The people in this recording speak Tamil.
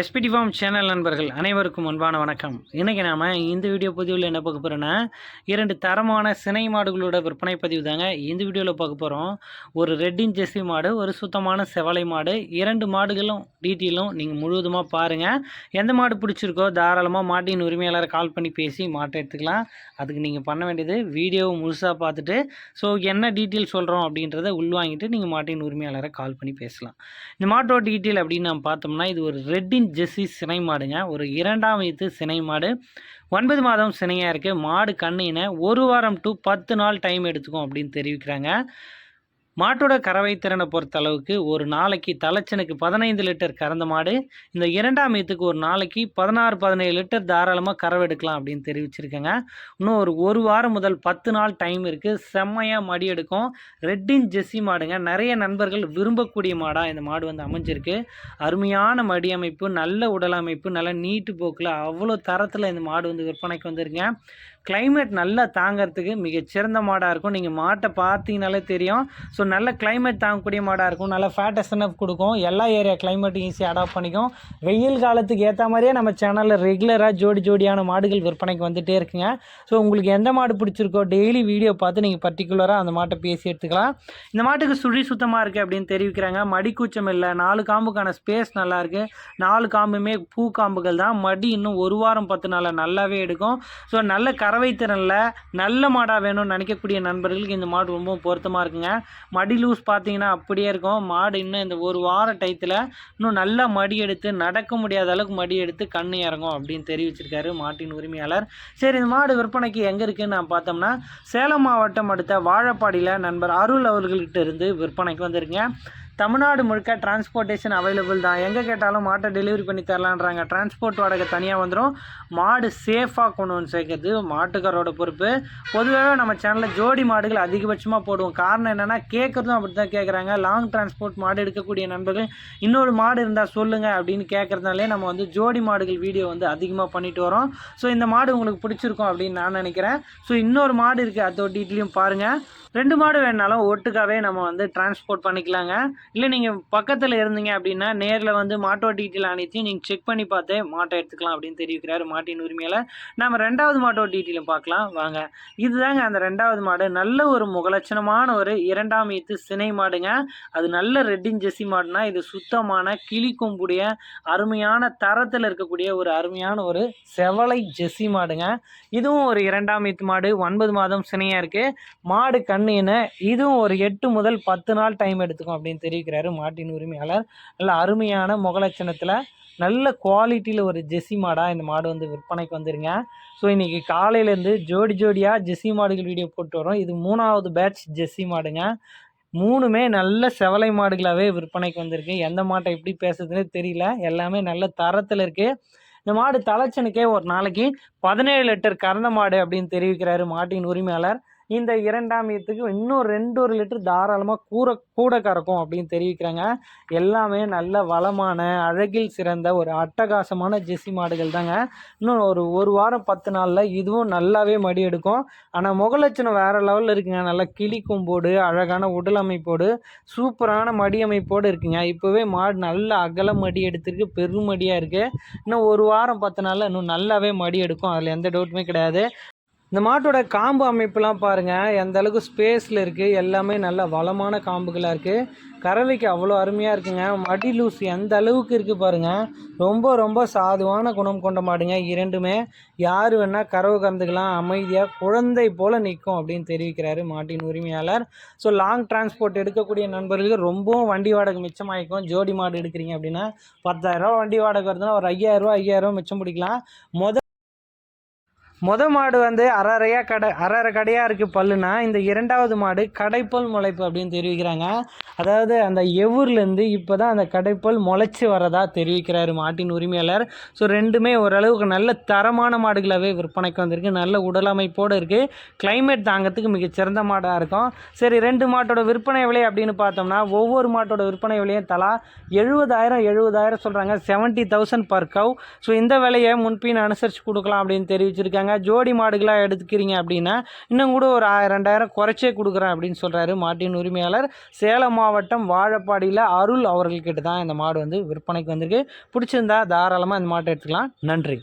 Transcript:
எஸ்பிடி ஃபார்ம் சேனல் நண்பர்கள் அனைவருக்கும் அன்பான வணக்கம். இன்றைக்கி நாம் இந்த வீடியோ பதிவில் என்ன பார்க்க போகிறோன்னா இரண்டு தரமான சினை மாடுகளோட விற்பனை பதிவு தாங்க. இந்த வீடியோவில் பார்க்க போகிறோம் ஒரு ரெட்டின் ஜெர்சி மாடு ஒரு சுத்தமான செவலை மாடு இரண்டு மாடுகளும் டீட்டெயிலும் நீங்கள் முழுவதுமாக பாருங்கள் எந்த மாடு பிடிச்சிருக்கோ தாராளமாக மாட்டின் உரிமையாளரை கால் பண்ணி பேசி மாட்டை எடுத்துக்கலாம். அதுக்கு நீங்கள் பண்ண வேண்டியது வீடியோவை முழுசாக பார்த்துட்டு ஸோ என்ன டீட்டெயில் சொல்கிறோம் அப்படின்றத உள்வாங்கிட்டு நீங்கள் மாட்டின் உரிமையாளரை கால் பண்ணி பேசலாம். இந்த மாட்டோட டீட்டெயில் அப்படின்னு நம்ம பார்த்தோம்னா இது ஒரு ரெட்டின் ஜெஸ்ஸி சினை மாடுங்க. ஒரு இரண்டாம் வயது சினை மாடு. ஒன்பது மாதம் சினையாக இருக்குது மாடு கண்ணினை ஒரு வாரம் டு பத்து நாள் டைம் எடுத்துக்கும் அப்படின்னு தெரிவிக்கிறாங்க. மாட்டோட கறவை திறனை பொறுத்த அளவுக்கு ஒரு நாளைக்கு தலைச்சனுக்கு பதினைந்து லிட்டர் கறந்த மாடு இந்த இரண்டாம் ஈத்துக்கு ஒரு நாளைக்கு பதினாறு பதினேழு லிட்டர் தாராளமாக கறவை எடுக்கலாம் அப்படின்னு தெரிவிச்சிருக்கேங்க. இன்னும் ஒரு ஒரு வாரம் முதல் பத்து நாள் டைம் இருக்குது செம்மையாக மடி எடுக்கும். ரெட்டின் ஜெஸ்ஸி மாடுங்க. நிறைய நண்பர்கள் விரும்பக்கூடிய மாடாக இந்த மாடு வந்து அமைஞ்சிருக்கு. அருமையான மடி அமைப்பு நல்ல உடல் அமைப்பு நல்ல நீட்டு போக்கில் அவ்வளோ தரத்தில் இந்த மாடு வந்து விற்பனைக்கு வந்துருங்க கிளைமேட் நல்லா தாங்கிறதுக்கு மிகச்சிறந்த மாடாக இருக்கும். நீங்கள் மாட்டை பார்த்தீங்கனாலே தெரியும். ஸோ நல்ல கிளைமேட் தாங்கக்கூடிய மாடாக இருக்கும். நல்ல ஃபேட் எஸ்என்எஃப் கொடுக்கும். எல்லா ஏரியா கிளைமேட்டும் ஈஸியாக அடாப்ட் பண்ணிக்கும். வெயில் காலத்துக்கு ஏற்ற மாதிரியே நம்ம சேனலில் ரெகுலராக ஜோடி ஜோடியான மாடுகள் விற்பனைக்கு வந்துகிட்டே இருக்குங்க. ஸோ உங்களுக்கு எந்த மாடு பிடிச்சிருக்கோ டெய்லி வீடியோ பார்த்து நீங்கள் பர்டிகுலராக அந்த மாட்டை பேசி எடுத்துக்கலாம். இந்த மாட்டுக்கு சுழி சுத்தமாக இருக்குது அப்படின்னு தெரிவிக்கிறாங்க. மடிக்கூச்சம் இல்லை. நாலு காம்புக்கான ஸ்பேஸ் நல்லாயிருக்கு நாலு காம்புமே பூ காம்புகள் தான். மடி இன்னும் ஒரு வாரம் பத்து நாளில் நல்லாவே எடுக்கும். ஸோ நல்ல கறவை திறனில் நல்ல மாடாக வேணும்னு நினைக்கக்கூடிய நண்பர்களுக்கு இந்த மாடு ரொம்ப பொருத்தமாக இருக்குங்க. மடி லூஸ் பார்த்தீங்கன்னா அப்படியே இருக்கும். மாடு இன்னும் இந்த ஒரு வார டயத்தில் இன்னும் நல்லா மடி எடுத்து நடக்க முடியாத அளவுக்கு மடி எடுத்து கண்ணு இறங்கும் அப்படின்னு தெரிவிச்சிருக்காரு மாட்டின் உரிமையாளர். சரி இந்த மாடு விற்பனைக்கு எங்கே இருக்குன்னு நான் பார்த்தோம்னா சேலம் மாவட்டம் அடுத்த வாழப்பாடியில் நண்பர் அருள் அவர்கள்கிட்ட இருந்து விற்பனைக்கு வந்திருக்கேன் தமிழ்நாடு முழுக்க டிரான்ஸ்போர்ட்டேஷன் அவைலபிள் தான். எங்கே கேட்டாலும் மாட்டை டெலிவரி பண்ணி தரலான்றாங்க. டிரான்ஸ்போர்ட் வாடகை தனியாக வந்துடும் மாடு சேஃபாக கொண்டு வந்து சேர்க்கறது மாட்டுக்காரோட பொறுப்பு. பொதுவாகவே நம்ம சேனலில் ஜோடி மாடுகள் அதிகபட்சமாக போடுவோம். காரணம் என்னென்னா கேட்குறதும் அப்படி தான் கேட்குறாங்க லாங் டிரான்ஸ்போர்ட் மாடு எடுக்கக்கூடிய நண்பர்கள் இன்னொரு மாடு இருந்தால் சொல்லுங்கள் அப்படின்னு கேட்குறதுனாலே நம்ம வந்து ஜோடி மாடுகள் வீடியோ வந்து அதிகமாக பண்ணிட்டு வரோம். ஸோ இந்த மாடு உங்களுக்கு பிடிச்சிருக்கும் அப்படின்னு நான் நினைக்கிறேன். ஸோ இன்னொரு மாடு இருக்குது அதோட டீட்டெயிலையும் பாருங்கள் ரெண்டு மாடு வேணாலும் ஒட்டுக்காவே நம்ம வந்து டிரான்ஸ்போர்ட் பண்ணிக்கலாங்க. இல்லை நீங்கள் பக்கத்தில் இருந்தீங்க அப்படின்னா நேரில் வந்து மாட்டோ டீட்டெயில் அனைத்தையும் நீங்கள் செக் பண்ணி பார்த்தே மாட்டை எடுத்துக்கலாம் அப்படின்னு தெரிவிக்கிறாரு மாட்டின் உரிமையில் நம்ம ரெண்டாவது மாட்டோ டீட்டெயிலும் பார்க்கலாம். வாங்க. இதுதாங்க அந்த ரெண்டாவது மாடு. நல்ல ஒரு முகலட்சணமான ஒரு இரண்டாம் ஈத்து சினை மாடுங்க. அது நல்ல ரெட்டின் ஜெர்சி மாடுனா இது சுத்தமான கிளி கொம்புடைய அருமையான தரத்தில் இருக்கக்கூடிய ஒரு அருமையான ஒரு செவலை ஜெர்சி மாடுங்க. இதுவும் ஒரு இரண்டாம் ஈத்து மாடு. ஒன்பது மாதம் சினையாக இருக்குது மாடு கண் கண்ணினை இதுவும் ஒரு எட்டு முதல் பத்து நாள் டைம் எடுத்துக்கும் அப்படின்னு தெரிவிக்கிறாரு மாட்டின் உரிமையாளர். நல்ல அருமையான முகலட்சணத்தில் நல்ல குவாலிட்டியில் ஒரு ஜெர்சி மாடாக இந்த மாடு வந்து விற்பனைக்கு வந்துருங்க. ஸோ இன்றைக்கி காலையிலேருந்து ஜோடி ஜோடியாக ஜெர்சி மாடுகள் வீடியோ போட்டு வரோம் இது மூணாவது பேட்ச் ஜெர்சி மாடுங்க. மூணுமே நல்ல செவலை மாடுகளாகவே விற்பனைக்கு வந்திருக்கு. எந்த மாட்டை எப்படி பேசுறதுன்னு தெரியல. எல்லாமே நல்ல தரத்தில் இருக்குது இந்த மாடு தலைச்சனுக்கே ஒரு நாளைக்கு பதினேழு லிட்டர் கறந்த மாடு அப்படின்னு தெரிவிக்கிறாரு மாட்டின் உரிமையாளர். இந்த இரண்டாம் ஈத்துக்கு இன்னும் ரெண்டு ஒரு லிட்டர் தாராளமாக கூற கூட கறக்கும் அப்படின்னு தெரிவிக்கிறாங்க. எல்லாமே நல்ல வளமான அழகில் சிறந்த ஒரு அட்டகாசமான ஜெர்சி மாடுகள் தாங்க. இன்னும் ஒரு ஒரு வாரம் பத்து நாளில் இதுவும் நல்லாவே மடி எடுக்கும். ஆனால் முகலட்சணம் வேறு லெவலில் இருக்குங்க. நல்லா கிளி கொம்போடு அழகான உடல் அமைப்போடு சூப்பரான மடி அமைப்போடு இருக்குங்க. இப்போவே மாடு நல்ல அகல மடி எடுத்திருக்கு பெருமடியாக இருக்குது இன்னும் ஒரு வாரம் பத்து நாளில் இன்னும் நல்லாவே மடி எடுக்கும். அதில் எந்த டவுட்டுமே கிடையாது. இந்த மாட்டோட காம்பு அமைப்புலாம் பாருங்கள் எந்த அளவுக்கு ஸ்பேஸில் இருக்குது எல்லாமே நல்ல வளமான காம்புகளாக இருக்குது கறவைக்கு அவ்வளோ அருமையாக இருக்குங்க. மடி லூஸ் எந்த அளவுக்கு இருக்குது பாருங்கள் ரொம்ப ரொம்ப சாதுவான குணம் கொண்ட மாடுங்க. இரண்டுமே யார் வேணால் கறவை கறந்துக்கலாம் அமைதியாக குழந்தை போல் நிற்கும் அப்படின்னு தெரிவிக்கிறாரு மாட்டின் உரிமையாளர். ஸோ லாங் டிரான்ஸ்போர்ட் எடுக்கக்கூடிய நண்பர்களுக்கு ரொம்பவும் வண்டி வாடகை மிச்சமாகிக்கும் ஜோடி மாடு எடுக்கிறீங்க அப்படின்னா பத்தாயிரரூவா வண்டி வாடகை வருதுன்னா ஒரு ஐயாயிரரூவா ஐயாயிரரூவா மிச்சம் பிடிக்கலாம். மொதல் மொத மாடு வந்து அரை அரையாக கடை அரை அரை கடையாக இருக்குது பல்லுனா இந்த இரண்டாவது மாடு கடைப்பல் முளைப்பு அப்படின்னு தெரிவிக்கிறாங்க. அதாவது அந்த எவூர்லேருந்து இப்போ தான் அந்த கடைப்பல் முளைச்சி வரதா தெரிவிக்கிறாரு மாட்டின் உரிமையாளர். ஸோ ரெண்டுமே ஓரளவுக்கு நல்ல தரமான மாடுகளாகவே விற்பனைக்கு வந்திருக்கு. நல்ல உடலமைப்போடு இருக்குது கிளைமேட் தாங்கிறதுக்கு மிகச்சிறந்த மாடாக இருக்கும். சரி ரெண்டு மாட்டோட விற்பனை விலை அப்படின்னு பார்த்தோம்னா ஒவ்வொரு மாட்டோட விற்பனை விலையும் தலா எழுபதாயிரம் எழுபதாயிரம் சொல்கிறாங்க seventy thousand per cow so இந்த விலையை முன்பின் அனுசரித்து கொடுக்கலாம் அப்படின்னு தெரிவிச்சிருக்காங்க. கேட்குறாங்க ஜோடி மாடுகளாக எடுத்துக்கிறீங்க அப்படின்னா இன்னும் கூட ஒரு ரெண்டாயிரம் குறைச்சே கொடுக்குறேன் அப்படின்னு சொல்கிறாரு மாட்டின் உரிமையாளர். சேலம் மாவட்டம் வாழப்பாடியில் அருள் அவர்கள்கிட்ட தான் இந்த மாடு வந்து விற்பனைக்கு வந்திருக்கு. பிடிச்சிருந்தா தாராளமாக இந்த மாட்டை எடுத்துக்கலாம். நன்றி.